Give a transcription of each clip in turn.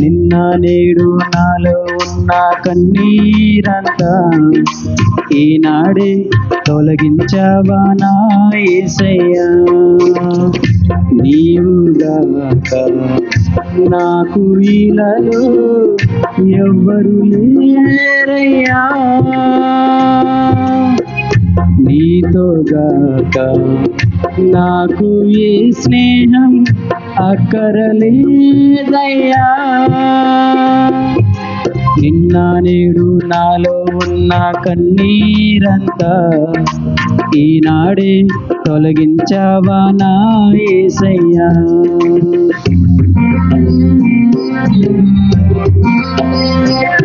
నిన్న నేడు నాలో ఉన్న కన్నీరంతా ఈనాడే తొలగించావా నా యేసయ్యా నీవుగాక నాకు ఇలలో ఎవ్వరు లేరయ్యా. నీతోగాక నాకు ఈ స్నేహం అక్కరలేదయ్యా నిన్న నేడు నాలో ఉన్న కన్నీరంతా ఈనాడే తొలగించవా నా Yeah.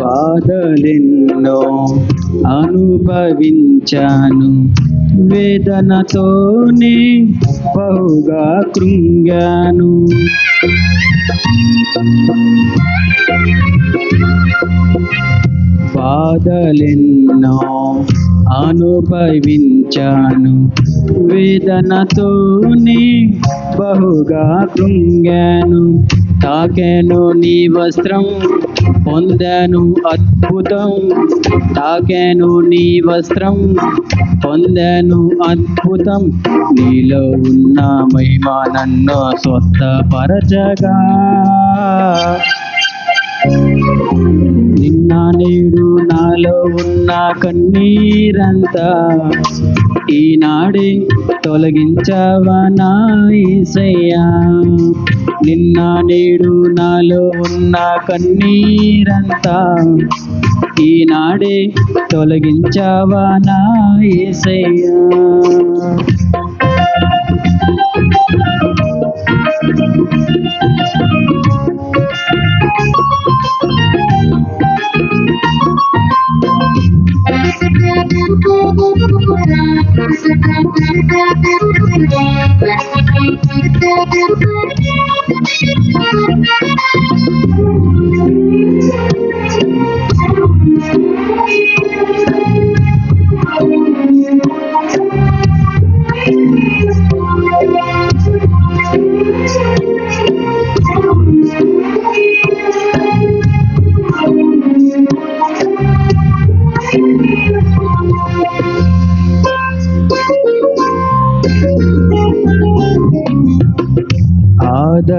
బాధలెన్నో అనుభవించాను. వేదనతోనే బహుగా కృంగాను. బాధలెన్నో అనుభవించాను వేదనతోనే బహుగా కృంగాను. తాకెను నీ వస్త్రం పొందాను అద్భుతం. తాకెను నీ వస్త్రం పొందాను అద్భుతం. నీలో ఉన్న మహిమ నన్ను స్వస్థపరచగా. కన్నీరంతా ఈనాడే తొలగించవా నా ఈసయ్యా? నిన్న నేడు నాలో ఉన్న కన్నీరంతా ఈనాడే తొలగించవా నా Thank you.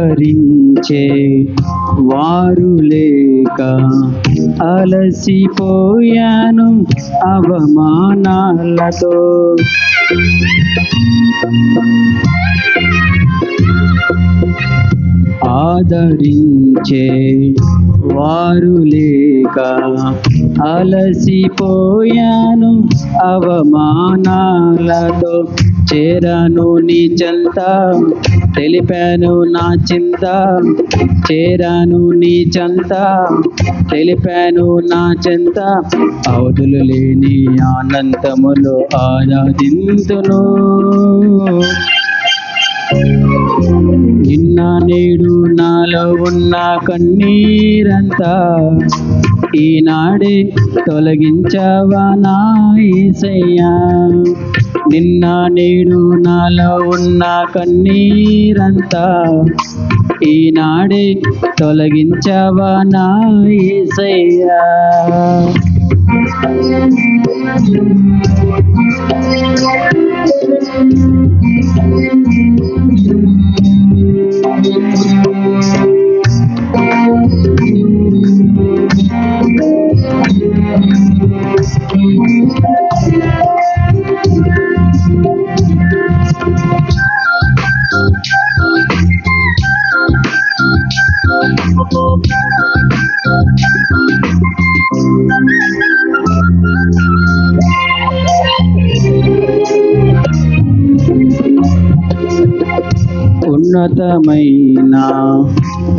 ఆదరించే వారు లేక అలసిపోయాను అవమానాలతో. ఆదరించే వారు లేక అలసిపోయాను అవమానాలతో. చేరాను నీ చెంత తెలిపాను నా చింత. చేరాను నీ చెంత తెలిపాను నా చెంత. అవధులు లేని ఆనందములో ఆరాధింతును. నిన్న నేడు నాలో ఉన్న కన్నీరంతా ఈనాడే తొలగించవా నా ఈసయ్యా? నిన్న నేడు నాలో ఉన్న కన్నీరంతా ఈనాడే తొలగించవా నా ఈసయ్యా ఉన్నతమైన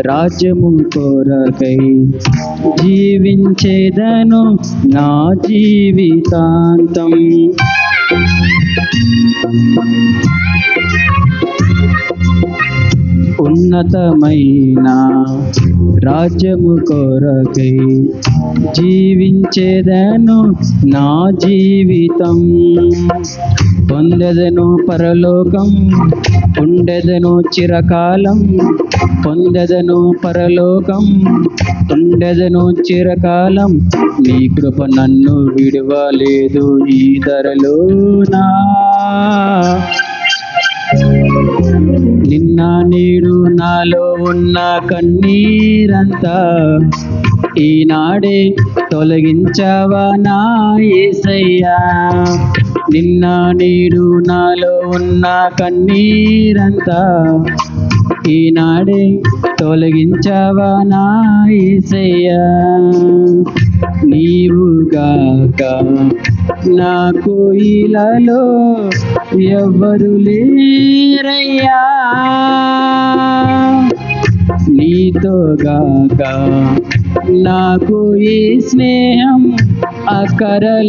రాజ్యము కొరకై జీవించేదను నా జీవితాంతం. ఉన్నతమైన రాజ్యము కొరకై జీవించేదను నా జీవితం. పొందెదను పరలోకం ఉండెదను చిరకాలం. పొందెదను పరలోకం ఉండెదను చిరకాలం. నీ కృప నన్ను విడవలేదు ఈ ధరలోనా. నిన్న నేడు నాలో ఉన్న కన్నీరంతా ఈనాడే తొలగించావా నా ఏసయ్యా? నిన్న నేడు నాలో ఉన్న కన్నీరంతా ఈనాడే తొలగించావా నా ఏసయ్యా? నీవుగాక. నా కోయిలలో ఎవరు లేరయ్యా. నీతోగాక నాకు ఈ స్నేహం అక్కరలేదయ్యా.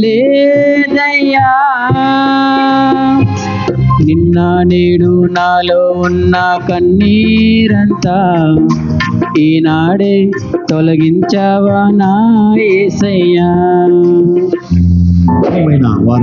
నిన్న నేడు నాలో ఉన్న కన్నీరంతా ఈనాడే తొలగించావా నా ఏసయ్యా.